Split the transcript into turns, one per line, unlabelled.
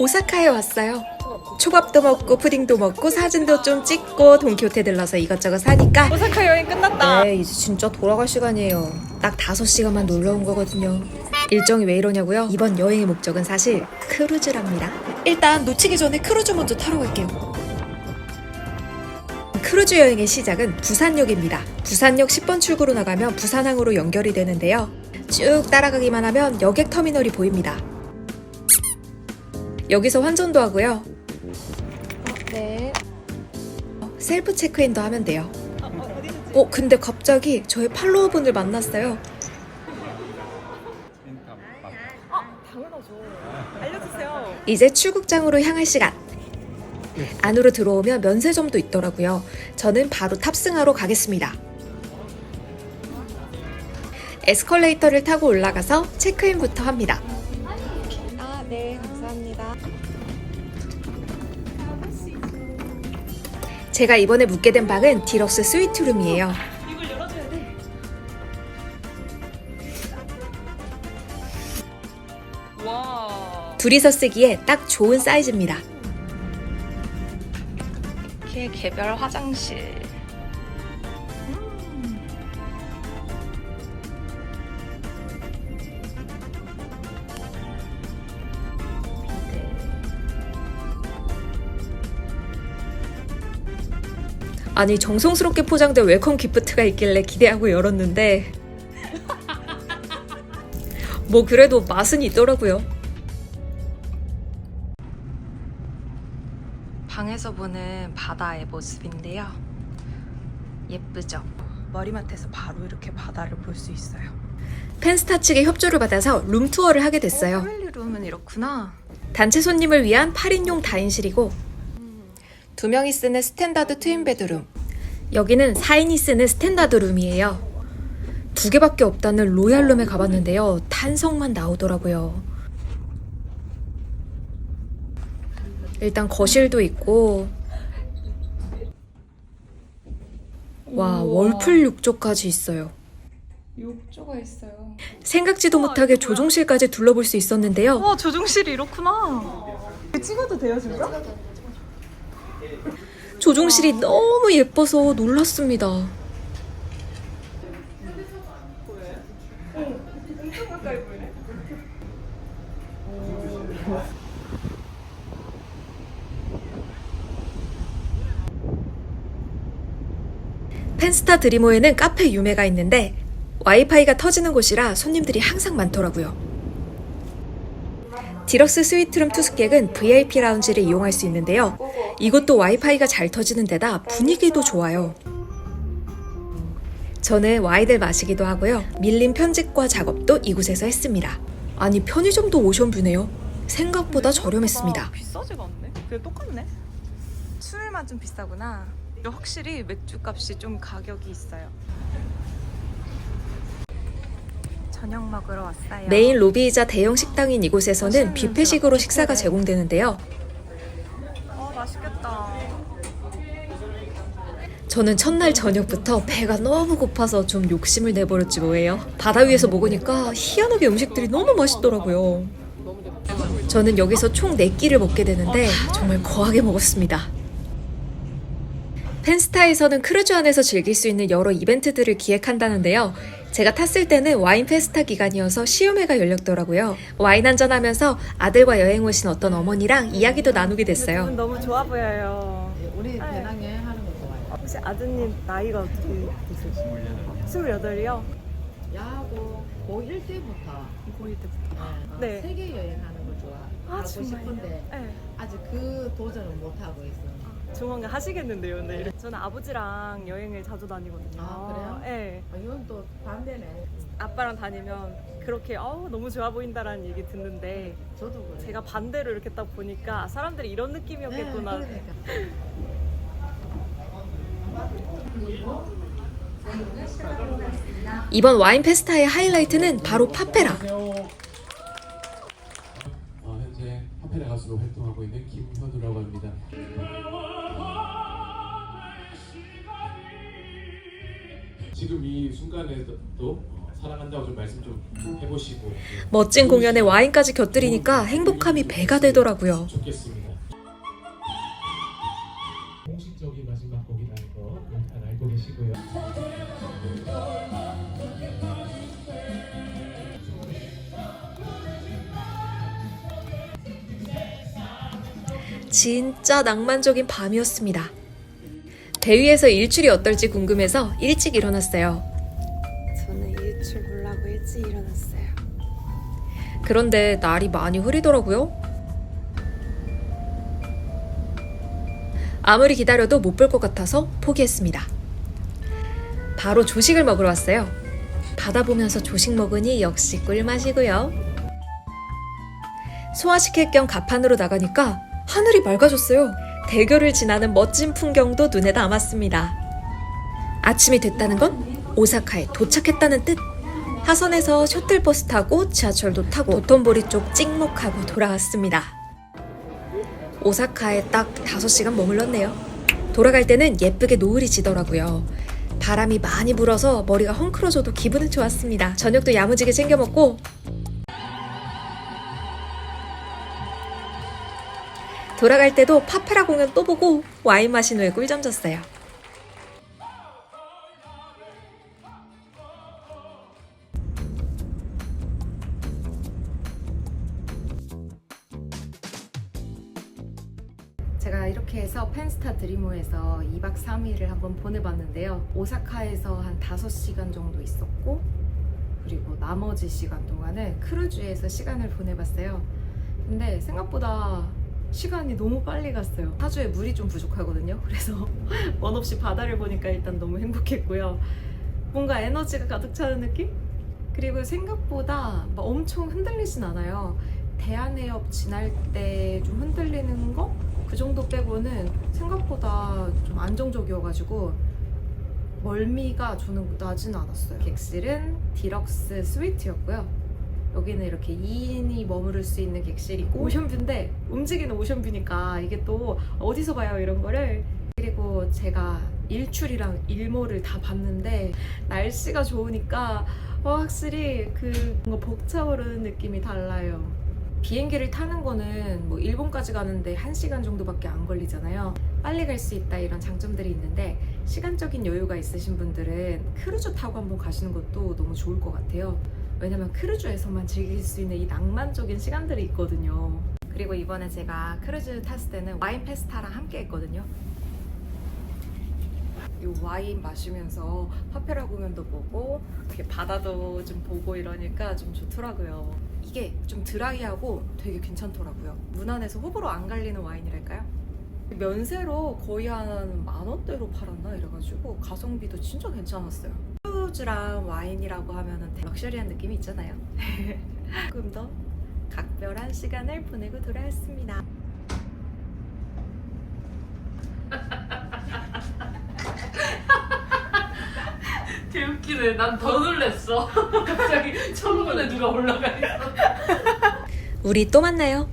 오사카에 왔어요. 초밥도 먹고 푸딩도 먹고 사진도 좀 찍고 돈키호테 들러서 이것저것 사니까
오사카 여행 끝났다.
네 이제 진짜 돌아갈 시간이에요. 딱 5시간만 놀러 온 거거든요. 일정이 왜 이러냐고요? 이번 여행의 목적은 사실 크루즈랍니다. 일단 놓치기 전에 크루즈 먼저 타러 갈게요. 크루즈 여행의 시작은 부산역입니다. 부산역 10번 출구로 나가면 부산항으로 연결이 되는데요. 쭉 따라가기만 하면 여객 터미널이 보입니다. 여기서 환전도 하고요.
네.
셀프 체크인도 하면 돼요. 어, 근데 갑자기 저의 팔로워분을 만났어요. 이제 출국장으로 향할 시간. 안으로 들어오면 면세점도 있더라고요. 저는 바로 탑승하러 가겠습니다. 에스컬레이터를 타고 올라가서 체크인부터 합니다. 제가 이번에 묵게 된 방은 디럭스 스위트룸이에요. 둘이서 쓰기에 딱 좋은 사이즈입니다.
이렇게 개별 화장실.
아니 정성스럽게 포장된 웰컴 기프트가 있길래 기대하고 열었는데 뭐 그래도 맛은 있더라고요.
방에서 보는 바다의 모습인데요. 예쁘죠? 머리맡에서 바로 이렇게 바다를 볼 수 있어요.
펜스타 측의 협조를 받아서 룸 투어를 하게 됐어요.
패밀리 룸은 이렇구나.
단체 손님을 위한 8인용 다인실이고 두 명이 쓰는 스탠다드 트윈 베드룸. 여기는 4인이 쓰는 스탠다드 룸이에요. 두 개밖에 없다는 로얄룸에 가봤는데요. 탄성만 나오더라고요. 일단 거실도 있고 와 월풀 욕조까지 있어요.
욕조가 있어요.
생각지도 못하게 조종실까지 둘러볼 수 있었는데요.
와 조종실이 이렇구나. 찍어도 돼요 진짜?
조종실이 너무 예뻐서 놀랐습니다. 펜스타 드리모에는 카페 유메가 있는데 와이파이가 터지는 곳이라 손님들이 항상 많더라고요. 디럭스 스위트룸 투숙객은 VIP 라운지를 이용할 수 있는데요. 이곳도 와이파이가 잘 터지는 데다 분위기도 좋아요. 저는 와인을 마시기도 하고요. 밀린 편집과 작업도 이곳에서 했습니다. 아니 편의점도 오션뷰네요. 생각보다 저렴했습니다.
비싸지가 않네. 그냥 똑같네. 술만 좀 비싸구나. 확실히 맥주 값이 좀 가격이 있어요. 저녁 먹으러 왔어요.
메인 로비이자 대형 식당인 이곳에서는 뷔페식으로 식사가 제공되는데요.
어 맛있겠다.
저는 첫날 저녁부터 배가 너무 고파서 좀 욕심을 내버렸지 뭐예요. 바다 위에서 먹으니까 희한하게 음식들이 너무 맛있더라고요. 저는 여기서 총 4끼를 먹게 되는데 정말 거하게 먹었습니다. 펜스타에서는 크루즈 안에서 즐길 수 있는 여러 이벤트들을 기획한다는데요. 제가 탔을 때는 와인 페스타 기간이어서 시음회가 열렸더라고요. 와인 한잔 하면서 아들과 여행 오신 어떤 어머니랑 이야기도 나누게 됐어요.
너무 좋아 보여요.
우리 배낭 여행 하는 거 좋아요.
혹시 아드님 나이가 어떻게 되세요? 28이요?
야하고 고1 때부터
고1 때부터.
네.
네.
세계 여행하는 걸 좋아하고
아, 정말요?
싶은데
네.
아직 그 도전을 못 하고 있어.
조만간 하시겠는데요, 네. 저는 아버지랑 여행을 자주 다니거든요.
아, 그래요?
네.
아, 이건 또 반대네.
아빠랑 다니면 그렇게 어우 너무 좋아 보인다라는 얘기 듣는데
저도 그래.
제가 반대로 이렇게 딱 보니까 사람들이 이런
네,
느낌이었겠구나.
그러니까.
이번 와인 페스타의 하이라이트는 바로 파페라.
어, 현재 파페라 가수로 활동하고 있는 김현우라고 합니다. 지금 이 순간에도 어, 사랑한다고 좀 말씀 좀 해보시고
멋진 공연에 와인까지 곁들이니까 행복함이 배가 되더라고요.
좋겠습니다. 공식적인 마지막 곡이라는 거 일단 알고 계시고요.
진짜 낭만적인 밤이었습니다. 대위에서 일출이 어떨지 궁금해서 일찍 일어났어요.
저는 일출 보려고 일찍 일어났어요.
그런데 날이 많이 흐리더라고요. 아무리 기다려도 못 볼 것 같아서 포기했습니다. 바로 조식을 먹으러 왔어요. 바다 보면서 조식 먹으니 역시 꿀맛이고요. 소화시킬 겸 가판으로 나가니까 하늘이 맑아졌어요. 대교를 지나는 멋진 풍경도 눈에 담았습니다. 아침이 됐다는 건 오사카에 도착했다는 뜻. 하선에서 셔틀버스 타고 지하철도 타고 도톤보리 쪽 찍목하고 돌아왔습니다. 오사카에 딱 5시간 머물렀네요. 돌아갈 때는 예쁘게 노을이 지더라고요. 바람이 많이 불어서 머리가 헝클어져도 기분은 좋았습니다. 저녁도 야무지게 챙겨 먹고 돌아갈 때도 파페라 공연 또 보고 와인 마신 후에 꿀잠 잤어요. 제가 이렇게 해서 펜스타 드리모에서 2박 3일을 한번 보내봤는데요. 오사카에서 한 5시간 정도 있었고, 그리고 나머지 시간 동안은 크루즈에서 시간을 보내봤어요. 근데 생각보다 시간이 너무 빨리 갔어요. 사주에 물이 좀 부족하거든요. 그래서 원 없이 바다를 보니까 일단 너무 행복했고요. 뭔가 에너지가 가득 차는 느낌? 그리고 생각보다 막 엄청 흔들리진 않아요. 대한해협 지날 때 좀 흔들리는 거? 그 정도 빼고는 생각보다 좀 안정적이어가지고 멀미가 저는 나진 않았어요. 객실은 디럭스 스위트였고요. 여기는 이렇게 2인이 머무를 수 있는 객실이고 오션뷰인데 움직이는 오션뷰니까 이게 또 어디서 봐요 이런 거를 그리고 제가 일출이랑 일몰을 다 봤는데 날씨가 좋으니까 어, 확실히 그 뭔가 벅차오르는 느낌이 달라요. 비행기를 타는 거는 뭐 일본까지 가는데 1시간 정도밖에 안 걸리잖아요. 빨리 갈 수 있다 이런 장점들이 있는데 시간적인 여유가 있으신 분들은 크루즈 타고 한번 가시는 것도 너무 좋을 것 같아요. 왜냐면 크루즈에서만 즐길 수 있는 이 낭만적인 시간들이 있거든요. 그리고 이번에 제가 크루즈 탔을 때는 와인 페스타랑 함께 했거든요. 이 와인 마시면서 파페라 공연도 보고 이렇게 바다도 좀 보고 이러니까 좀 좋더라고요. 이게 좀 드라이하고 되게 괜찮더라고요. 무난해서 호불호 안 갈리는 와인이랄까요? 면세로 거의 한 만 원대로 팔았나 이래가지고 가성비도 진짜 괜찮았어요. 크루즈랑 와인이라고 되게 럭셔리한 느낌이 있잖아요. 조금 더 각별한 시간을 보내고 돌아왔습니다.
개웃기네. 난 더 놀랬어. 갑자기 천문에 누가 올라가 있어.
우리 또 만나요.